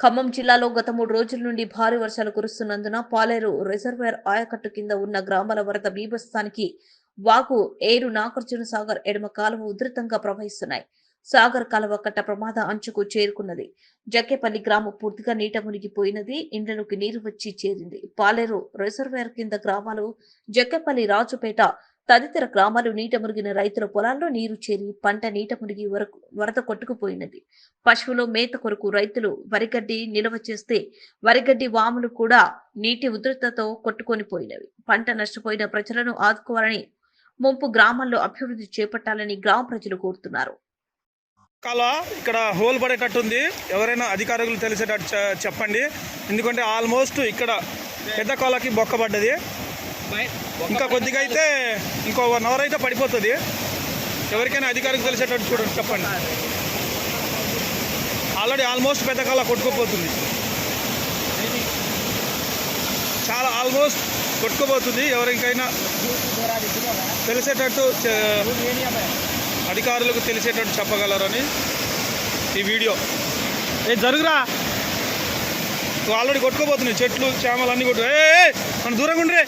ఖమ్మం జిల్లాలో గత మూడు రోజుల నుండి భారీ వర్షాలు కురుస్తున్నందున పాలేరు రిజర్వేర్ ఆయకట్టు కింద ఉన్న గ్రామాల వరద బీభత్సానికి వాగు ఏరు నాగార్జున సాగర్ ఎడమ కాలువ ఉధృతంగా ప్రవహిస్తున్నాయి. సాగర్ కాలువ కట్ట ప్రమాద అంచుకు చేరుకున్నది. జక్కేపల్లి గ్రామం పూర్తిగా నీట మునిగిపోయినది. ఇండ్లలోకి నీరు వచ్చి చేరింది. పాలేరు రిజర్వేర్ కింద గ్రామాలు జక్కేపల్లి రాజుపేట తదితర గ్రామాలు నీట మురిగిన రైతుల పొలాల్లో నీరు చేరి పంట నీట మునిగి వరకు వరద కొట్టుకుపోయినది. పశువులు మేత కొరకు రైతులు వరిగడ్డి నిల్వ చేస్తే వరిగడ్డి వాములు కూడా నీటి ఉధృతతో కొట్టుకొని పోయినవి. పంట నష్టపోయిన ప్రజలను ఆదుకోవాలని ముంపు గ్రామాల్లో అభివృద్ధి చేపట్టాలని గ్రామ ప్రజలు కోరుతున్నారు. కాల ఇక్కడ హోల్ పడేటట్టుంది. ఎవరైనా అధికారులు తెలిసేటట్టు చెప్పండి. ఎందుకంటే ఆల్మోస్ట్ ఇక్కడ పెద్ద కాలకి బొక్కబడ్డది ఇంకా కొద్దిగా అయితే ఇంకో వన్ అవర్ అయితే పడిపోతుంది. ఎవరికైనా అధికారికి తెలిసేటట్టు చూడండి చెప్పండి. ఆల్రెడీ ఆల్మోస్ట్ పెద్ద కాల కొట్టుకుపోతుంది. చాలా ఆల్మోస్ట్ కొట్టుకుపోతుంది. ఎవరికైనా తెలిసేటట్టు అధికారులకు తెలిసేటట్టు చెప్పగలరని ఈ వీడియో. ఏ జరుగురా? ఆల్రెడీ కొట్టుకోబోతున్నాయి చెట్లు చేమలు అన్నీ కొట్టు ఏ మన దూరంగా ఉండరే.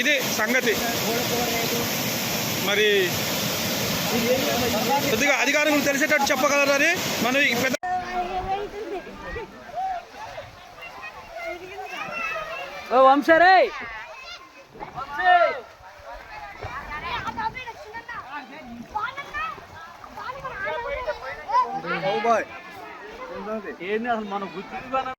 ఇది సంగతి. మరి కొద్దిగా అధికారులకు తెలిసేటట్టు చెప్పగలరని మనం పెద్ద ఓ వంశరే ఏంది అసలు మన గుర్తు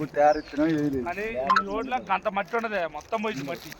అప్పుడు తయారు ఇచ్చినా ఏది లేదు. అని రోడ్ల గంట మట్టి ఉండదు మొత్తం పోయింది మట్టి.